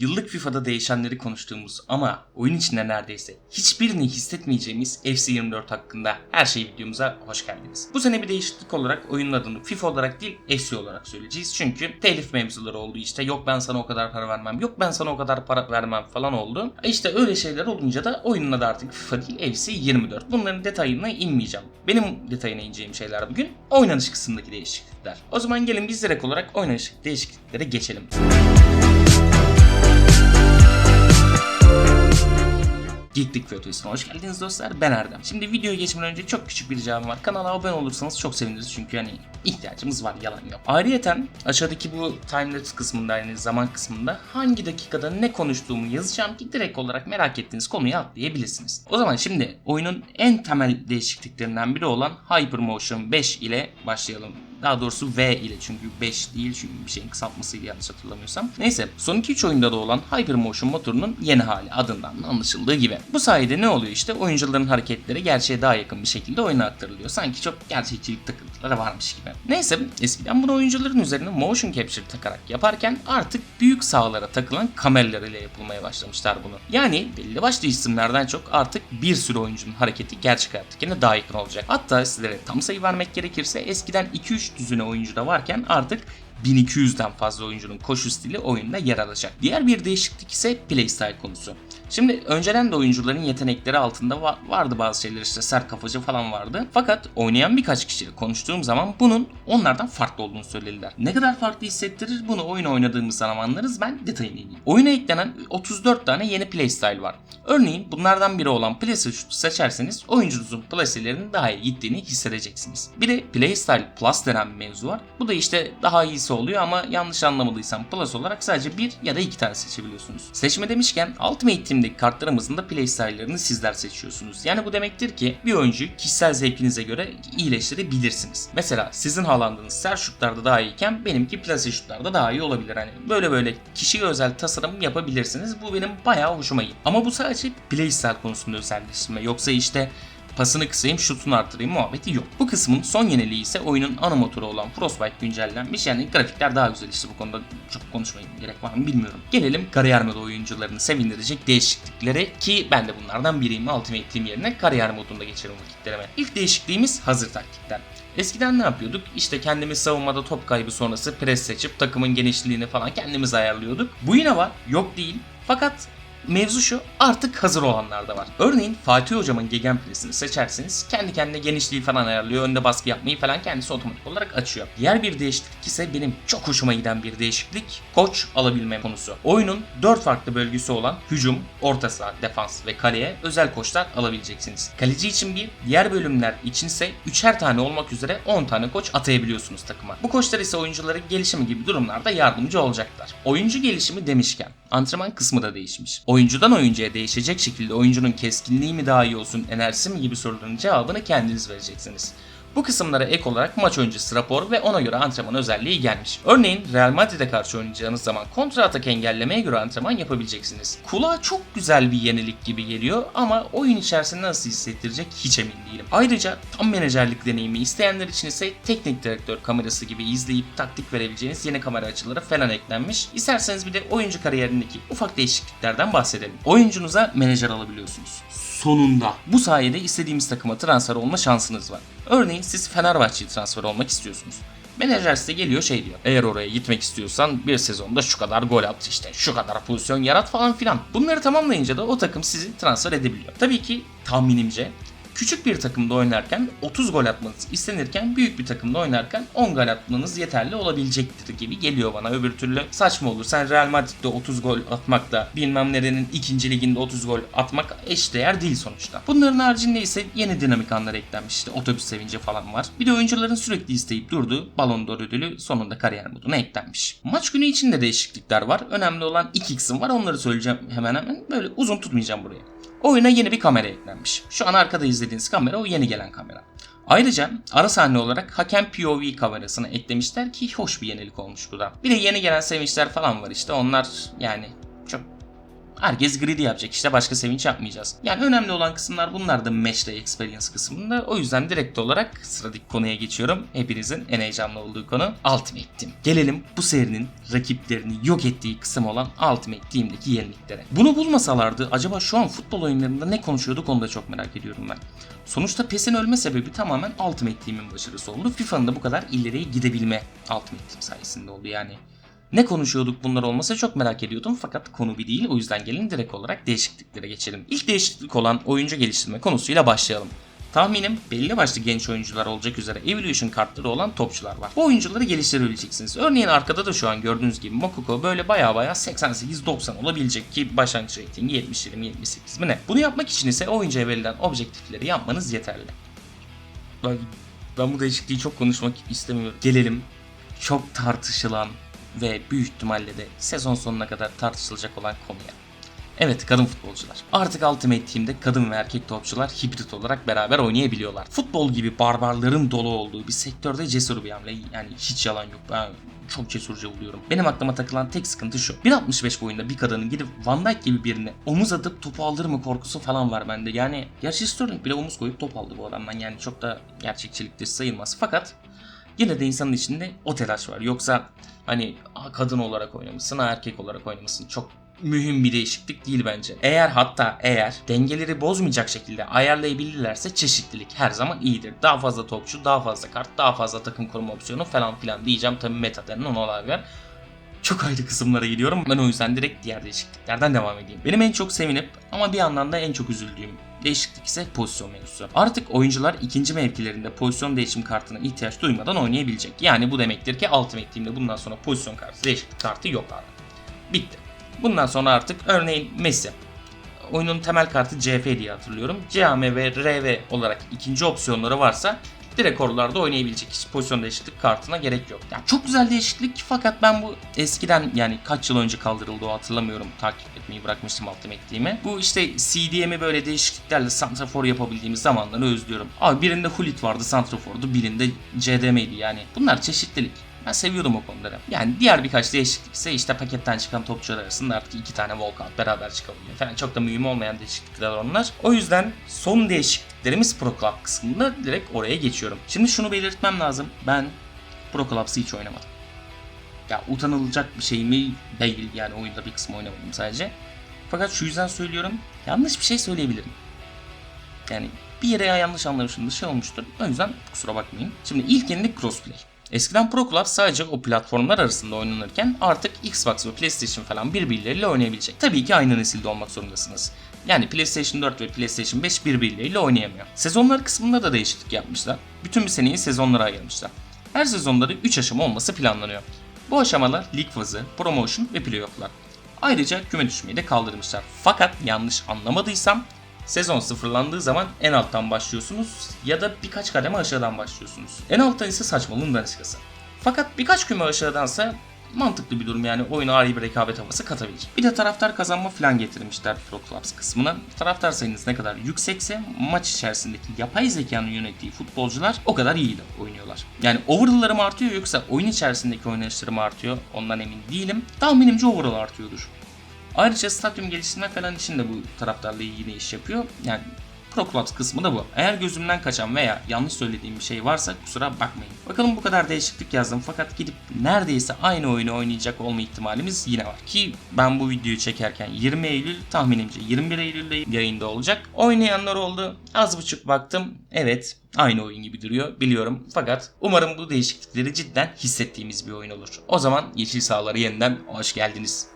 Yıllık FIFA'da değişenleri konuştuğumuz ama oyun içinde neredeyse hiçbirini hissetmeyeceğimiz FC24 hakkında her şey videomuza hoş geldiniz. Bu sene bir değişiklik olarak oyunun adını FIFA olarak değil FC olarak söyleyeceğiz. Çünkü telif mevzuları oldu işte yok ben sana o kadar para vermem yok ben sana o kadar para vermem falan oldu. İşte öyle şeyler olunca da oyunun adı artık FIFA değil FC24. Bunların detayına inmeyeceğim. Benim detayına ineceğim şeyler bugün oynanış kısmındaki değişiklikler. O zaman gelin biz direkt olarak oynanış değişikliklere geçelim. Geeklik Fiyatosuna hoş geldiniz dostlar. Ben Erdem. Şimdi videoya geçmeden önce çok küçük bir ricam var. Kanala abone olursanız çok seviniriz çünkü hani ihtiyacımız var yalan yok. Ayrıyeten aşağıdaki bu timelapse kısmında yani zaman kısmında hangi dakikada ne konuştuğumu yazacağım ki direkt olarak merak ettiğiniz konuyu atlayabilirsiniz. O zaman şimdi oyunun en temel değişikliklerinden biri olan Hypermotion 5 ile başlayalım. Daha doğrusu V ile çünkü 5 değil çünkü bir şeyin kısaltmasıydı yanlış hatırlamıyorsam. Neyse son 2-3 oyunda da olan Hypermotion motorunun yeni hali adından anlaşıldığı gibi. Bu sayede ne oluyor işte oyuncuların hareketleri gerçeğe daha yakın bir şekilde oyuna aktarılıyor. Sanki çok gerçekçilik takıntıları varmış gibi. Neyse eskiden bunu oyuncuların üzerine motion capture takarak yaparken artık büyük sahalara takılan kameralar ile yapılmaya başlamışlar bunu. Yani belli başlı isimlerden çok artık bir sürü oyuncunun hareketi gerçek hayattakine daha yakın olacak. Hatta sizlere tam sayı vermek gerekirse eskiden 2-3 düzine oyuncu da varken artık 1200'den fazla oyuncunun koşu stili oyunda yer alacak. Diğer bir değişiklik ise playstyle konusu. Şimdi önceden de oyuncuların yetenekleri altında va- vardı bazı şeyler işte sert kafacı falan vardı. Fakat oynayan birkaç kişiyle konuştuğum zaman bunun onlardan farklı olduğunu söylediler. Ne kadar farklı hissettirir bunu oyun oynadığımız zaman anlarız ben detayını ineyim. Oyuna eklenen 34 tane yeni playstyle var. Örneğin bunlardan biri olan Playstyle seçerseniz oyuncunuzun playstyle'inin daha iyi gittiğini hissedeceksiniz. Bir de Playstyle Plus denen bir mevzu var. Bu da işte daha iyisi oluyor ama yanlış anlamadıysam Plus olarak sadece bir ya da iki tane seçebiliyorsunuz. Seçme demişken Ultimate Team'deki kartlarımızın da playstyle'larını sizler seçiyorsunuz. Yani bu demektir ki bir oyuncuyu kişisel zevkinize göre iyileştirebilirsiniz. Mesela sizin Haaland'ınız sert şutlarda daha iyiyken benimki plase şutlarda daha iyi olabilir. Hani böyle böyle kişiye özel tasarım yapabilirsiniz. Bu benim bayağı hoşuma gitti. Ama bu sadece playstyle konusunda özelleştirme. Yoksa işte pasını kısayım şutunu arttırayım muhabbeti yok. Bu kısmın son yeniliği ise oyunun ana motoru olan Frostbite güncellenmiş. Yani grafikler daha güzel işte bu konuda çok konuşmaya gerek var mı bilmiyorum. Gelelim kariyer modu oyuncularını sevindirecek değişikliklere ki ben de bunlardan biriyim. Ultimate Team yerine kariyer modunda geçerim vakitlerime. İlk değişikliğimiz hazır taktikler. Eskiden ne yapıyorduk? İşte kendimiz savunmada top kaybı sonrası pres seçip takımın genişliğini falan kendimiz ayarlıyorduk. Bu yine var. Yok değil. Fakat Mevzu şu artık hazır olanlar da var. Örneğin Fatih hocamın gegenpressini seçerseniz kendi kendine genişliği falan ayarlıyor. Önde baskı yapmayı falan kendisi otomatik olarak açıyor. Diğer bir değişiklik ise benim çok hoşuma giden bir değişiklik. Koç alabilme konusu. Oyunun 4 farklı bölgesi olan hücum, orta saha, defans ve kaleye özel koçlar alabileceksiniz. Kaleci için bir, diğer bölümler içinse 3'er tane olmak üzere 10 tane koç atayabiliyorsunuz takıma. Bu koçlar ise oyuncuların gelişimi gibi durumlarda yardımcı olacaklar. Oyuncu gelişimi demişken antrenman kısmı da değişmiş. Oyuncudan oyuncuya değişecek şekilde oyuncunun keskinliği mi daha iyi olsun, enerjisi mi gibi soruların cevabını kendiniz vereceksiniz. Bu kısımlara ek olarak maç öncesi rapor ve ona göre antrenman özelliği gelmiş. Örneğin Real Madrid'e karşı oynayacağınız zaman kontra atak engellemeye göre antrenman yapabileceksiniz. Kulağa çok güzel bir yenilik gibi geliyor ama oyun içerisinde nasıl hissettirecek hiç emin değilim. Ayrıca tam menajerlik deneyimi isteyenler için ise teknik direktör kamerası gibi izleyip taktik verebileceğiniz yeni kamera açıları falan eklenmiş. İsterseniz bir de oyuncu kariyerindeki ufak değişikliklerden bahsedelim. Oyuncunuza menajer alabiliyorsunuz sonunda. Bu sayede istediğimiz takıma transfer olma şansınız var. Örneğin siz Fenerbahçe'ye transfer olmak istiyorsunuz. Menajer size geliyor şey diyor. Eğer oraya gitmek istiyorsan bir sezonda şu kadar gol at işte şu kadar pozisyon yarat falan filan. Bunları tamamlayınca da o takım sizi transfer edebiliyor. Tabii ki tahminimce küçük bir takımda oynarken 30 gol atmanız istenirken büyük bir takımda oynarken 10 gol atmanız yeterli olabilecektir gibi geliyor bana. Öbür türlü saçma olur. Sen Real Madrid'de 30 gol atmakla bilmem nerenin ikinci liginde 30 gol atmak eşdeğer değil sonuçta. Bunların haricinde ise yeni dinamik anlar eklenmiş. İşte otobüs sevinci falan var. Bir de oyuncuların sürekli isteyip durduğu Ballon d'Or ödülü sonunda kariyer moduna eklenmiş. Maç günü içinde değişiklikler var. Önemli olan iki kısım var. Onları söyleyeceğim hemen hemen. Böyle uzun tutmayacağım buraya. Oyuna yeni bir kamera eklenmiş. Şu an arkada izlediğiniz kamera o yeni gelen kamera. Ayrıca ara sahne olarak hakem POV kamerasını eklemişler ki hoş bir yenilik olmuş bu da. Bir de yeni gelen sevinçler falan var işte onlar yani Herkes greedy yapacak işte başka sevinç yapmayacağız. Yani önemli olan kısımlar bunlar da Matchday Experience kısmında. O yüzden direkt olarak sıradaki konuya geçiyorum. Hepinizin en heyecanlı olduğu konu Ultimate Team. Gelelim bu serinin rakiplerini yok ettiği kısım olan Ultimate Team'deki yeniliklere. Bunu bulmasalardı acaba şu an futbol oyunlarında ne konuşuyorduk onu da çok merak ediyorum ben. Sonuçta PES'in ölme sebebi tamamen Ultimate Team'in başarısı oldu. FIFA'nın da bu kadar ileriye gidebilme Ultimate Team sayesinde oldu yani. Ne konuşuyorduk bunlar olmasa çok merak ediyordum fakat konu bir değil o yüzden gelin direkt olarak değişikliklere geçelim. İlk değişiklik olan oyuncu geliştirme konusuyla başlayalım. Tahminim belli başlı genç oyuncular olacak üzere Evolution kartları olan topçular var. Bu oyuncuları geliştirebileceksiniz. Örneğin arkada da şu an gördüğünüz gibi Mokuko böyle baya baya 88-90 olabilecek ki başlangıç ratingi 70-20-78 mi ne? Bunu yapmak için ise oyuncuya verilen objektifleri yapmanız yeterli. Ben, ben bu değişikliği çok konuşmak istemiyorum. Gelelim çok tartışılan ve büyük ihtimalle de sezon sonuna kadar tartışılacak olan konuya. Evet kadın futbolcular. Artık Ultimate Team'de kadın ve erkek topçular hibrit olarak beraber oynayabiliyorlar. Futbol gibi barbarların dolu olduğu bir sektörde cesur bir hamle. Yani hiç yalan yok. Ben çok cesurca buluyorum. Benim aklıma takılan tek sıkıntı şu. 1.65 boyunda bir kadının gidip Van Dijk gibi birine omuz atıp topu alır mı korkusu falan var bende. Yani gerçi Sterling bile omuz koyup top aldı bu adamdan. Yani çok da gerçekçilik dışı sayılmaz. Fakat yine de insanın içinde o telaş var. Yoksa hani "Aa, kadın olarak oynamışsın, erkek olarak oynamışsın. Çok mühim bir değişiklik değil bence. Eğer hatta eğer dengeleri bozmayacak şekilde ayarlayabilirlerse çeşitlilik her zaman iyidir. Daha fazla topçu, daha fazla kart, daha fazla takım koruma opsiyonu falan filan diyeceğim. Tabi meta denen ona olay. Çok ayrı kısımlara gidiyorum. Ben o yüzden direkt diğer değişikliklerden devam edeyim. Benim en çok sevinip ama bir yandan da en çok üzüldüğüm değişiklik ise pozisyon mevzusu. Artık oyuncular ikinci mevkilerinde pozisyon değişim kartına ihtiyaç duymadan oynayabilecek. Yani bu demektir ki Ultimate Team'de bundan sonra pozisyon kartı, değişiklik kartı yok abi. Bitti. Bundan sonra artık örneğin Messi. Oyunun temel kartı CF diye hatırlıyorum. CAM ve RV olarak ikinci opsiyonları varsa direkt oralarda oynayabilecek hiç pozisyon değişiklik kartına gerek yok. Yani çok güzel değişiklik fakat ben bu eskiden yani kaç yıl önce kaldırıldı o hatırlamıyorum. Takip etmeyi bırakmıştım Ultimate. Bu işte CDM'i böyle değişikliklerle Santrafor yapabildiğimiz zamanları özlüyorum. Abi birinde Hulit vardı Santrafor'du birinde CDM'ydi yani. Bunlar çeşitlilik. Ben seviyordum o konuları. Yani diğer birkaç değişiklik ise işte paketten çıkan topçular arasında artık iki tane walkout beraber çıkabiliyor falan. Çok da mühim olmayan değişiklikler onlar. O yüzden son değişikliklerimiz Pro Club kısmında direkt oraya geçiyorum. Şimdi şunu belirtmem lazım. Ben Pro Clubs'ı hiç oynamadım. Ya utanılacak bir şey mi değil yani oyunda bir kısmı oynamadım sadece. Fakat şu yüzden söylüyorum yanlış bir şey söyleyebilirim. Yani bir yere yanlış anlamışımdır şey olmuştur. O yüzden kusura bakmayın. Şimdi ilk yenilik crossplay. Eskiden Pro Club sadece o platformlar arasında oynanırken artık Xbox ve PlayStation falan birbirleriyle oynayabilecek. Tabii ki aynı nesilde olmak zorundasınız. Yani PlayStation 4 ve PlayStation 5 birbirleriyle oynayamıyor. Sezonlar kısmında da değişiklik yapmışlar. Bütün bir seneyi sezonlara ayırmışlar. Her sezonda da 3 aşama olması planlanıyor. Bu aşamalar lig fazı, promotion ve playofflar. Ayrıca küme düşmeyi de kaldırmışlar. Fakat yanlış anlamadıysam Sezon sıfırlandığı zaman en alttan başlıyorsunuz ya da birkaç kademe aşağıdan başlıyorsunuz. En alttan ise saçmalığın daniskası. Fakat birkaç küme aşağıdansa mantıklı bir durum yani oyuna ayrı bir rekabet havası katabilir. Bir de taraftar kazanma falan getirmişler Pro Clubs kısmına. Taraftar sayınız ne kadar yüksekse maç içerisindeki yapay zekanın yönettiği futbolcular o kadar iyi de oynuyorlar. Yani overall'ları mı artıyor yoksa oyun içerisindeki oynayışları mı artıyor ondan emin değilim. Tahminimce overall artıyordur. Ayrıca stadyum geliştirme falan için de bu taraftarla ilgili iş yapıyor. Yani Pro Clubs kısmı da bu. Eğer gözümden kaçan veya yanlış söylediğim bir şey varsa kusura bakmayın. Bakalım bu kadar değişiklik yazdım fakat gidip neredeyse aynı oyunu oynayacak olma ihtimalimiz yine var. Ki ben bu videoyu çekerken 20 Eylül tahminimce 21 Eylül'de yayında olacak. Oynayanlar oldu. Az buçuk baktım. Evet aynı oyun gibi duruyor biliyorum. Fakat umarım bu değişiklikleri cidden hissettiğimiz bir oyun olur. O zaman Yeşil Sahalara yeniden hoş geldiniz.